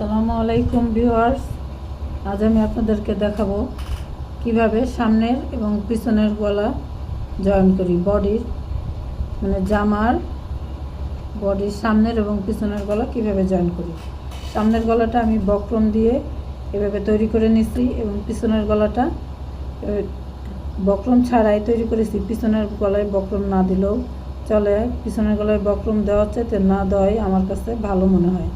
আসসালামু আলাইকুম ভিউয়ার্স। আজ আমি আপনাদেরকে দেখাবো কীভাবে সামনের এবং পিছনের গলা জয়েন করি বডির মানে জামার বডির সামনের এবং পিছনের গলা কীভাবে জয়েন করি। সামনের গলাটা আমি বক্রম দিয়ে এভাবে তৈরি করে নিছি এবং পিছনের গলাটা বক্রম ছাড়াই তৈরি করেছি। পিছনের গলায় বক্রম না দিলেও চলে, পিছনের গলায় বক্রম দেওয়া চাইতে না দেওয়াই আমার কাছে ভালো মনে হয়।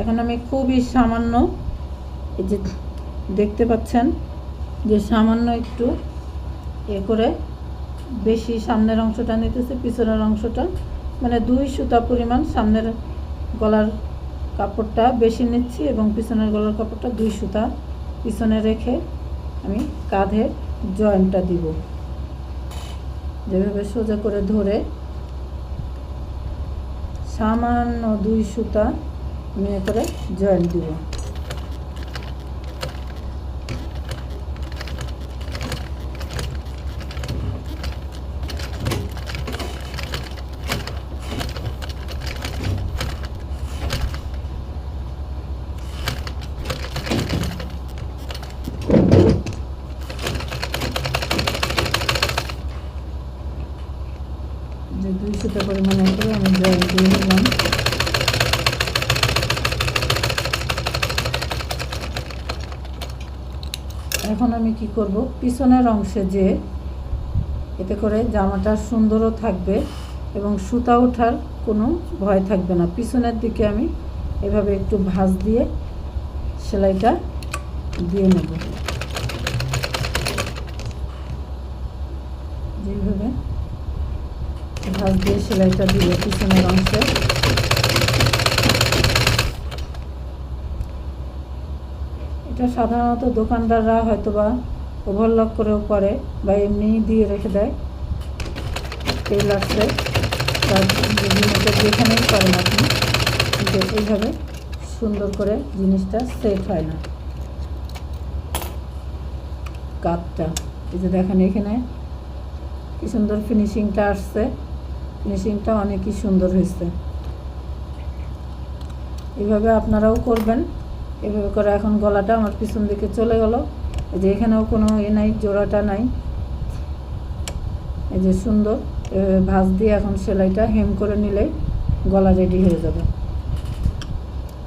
এখন আমি খুবই সামান্য, এই যে দেখতে পাচ্ছেন, যে সামান্য একটু এ করে বেশি সামনের অংশটা নিতেছে, পিছনের অংশটা। মানে দুই সুতা পরিমাণ সামনের গলার কাপড়টা বেশি নিচ্ছি এবং পিছনের গলার কাপড়টা দুই সুতা পিছনে রেখে আমি কাঁধে জয়েন্টটা দিব। যেভাবে সোজা করে ধরে সামান্য দুই সুতা আমি এ করে জয়েন্ট দিব যে দুই সুতা পরিমাণ এ করে আমি জয়েন্ট দিয়ে নিলাম এখন আমি কি করব? পিছনের অংশে যে এতে করে জামাটা সুন্দরও থাকবে এবং সুতা ওঠার কোনো ভয় থাকবে না। পিছনের দিকে আমি এভাবে একটু ভাঁজ দিয়ে সেলাইটা দিয়ে নেব। যেভাবে ভাঁজ দিয়ে সেলাইটা দিয়ে পিছনের অংশে এটা সাধারণত দোকানদাররা হয়তো বা ওভারলক করেও করে বা এমনি দিয়ে রেখে দেয়। বা জিনিসটা যেখানেই করেন আপনি কিন্তু এইভাবে সুন্দর করে জিনিসটা সেট হয় না। কাপটা, এই যে দেখেন এখানে কি সুন্দর ফিনিশিংটা আসছে। ফিনিশিংটা অনেকই সুন্দর হয়েছে। এভাবে আপনারাও করবেন। এভাবে করে এখন গলাটা আমার পিছন দিকে চলে গেল। এই যে এখানেও কোনো এ নাই, জোড়াটা নাই। এই যে সুন্দর ভাঁজ দিয়ে এখন সেলাইটা হেম করে নিলেই গলা রেডি হয়ে যাবে।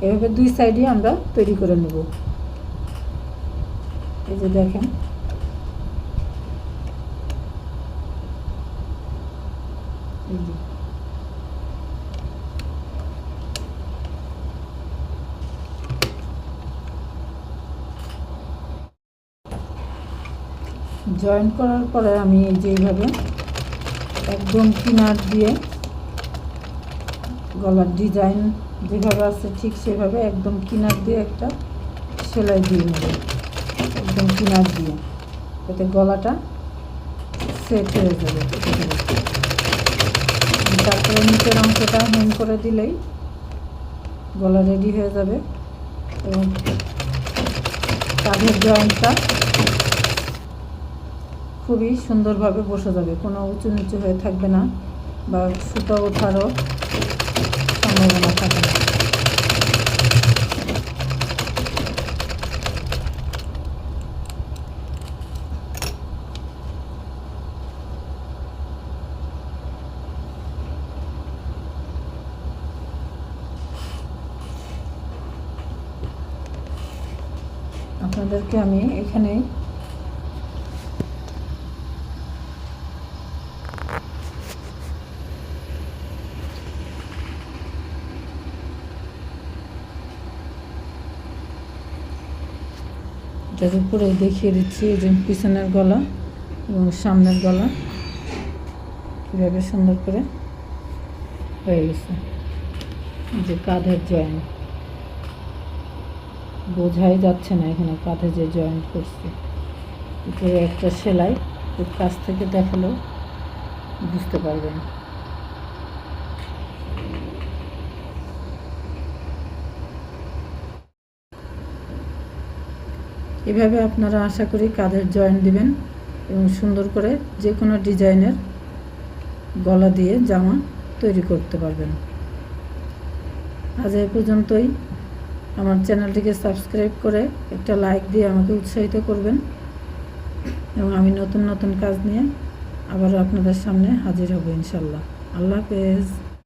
এভাবে দুই সাইডই আমরা তৈরি করে নেব। এই যে দেখেন। এই যে। জয়েন করার পরে আমি এই যে একদম কিনার দিয়ে গলার ডিজাইন যেভাবে আছে ঠিক সেভাবে একদম কিনার দিয়ে একটা সেলাই দিয়ে নেব। একদম কিনার দিয়ে। এতে গলাটা সেট হয়ে যাবে। তারপরে নিচের অংশটা হেম করে দিলেই গলা রেডি হয়ে যাবে এবং কাঁধের জয়েন্টটা খুবই সুন্দরভাবে বসে যাবে। কোনো উঁচু নিচু হয়ে থাকবে না বা সুতো ওঠারও সম্ভাবনা থাকে না। আপনাদেরকে আমি এখানে এটার উপরে দেখিয়ে দিচ্ছি এই যে পিছনের গলা এবং সামনের গলা। কীভাবে সুন্দর করে হয়ে গেছে। যে কাঁধের জয়েন্ট বোঝাই যাচ্ছে না এখানে কাঁধে যে জয়েন্ট করছে। একটা সেলাই কাছ থেকে দেখালেও বুঝতে পারবেন। এভাবে আপনারা আশা করি কাঁধের জয়েন্ট দিবেন এবং সুন্দর করে যে কোনো ডিজাইনের গলা দিয়ে জামা তৈরি করতে পারবেন। আজ এ পর্যন্তই। আমার চ্যানেলটিকে সাবস্ক্রাইব করে একটা লাইক দিয়ে আমাকে উৎসাহিত করবেন এবং আমি নতুন নতুন কাজ নিয়ে আবারও আপনাদের সামনে হাজির হব ইনশাল্লাহ। আল্লাহ হাফেজ।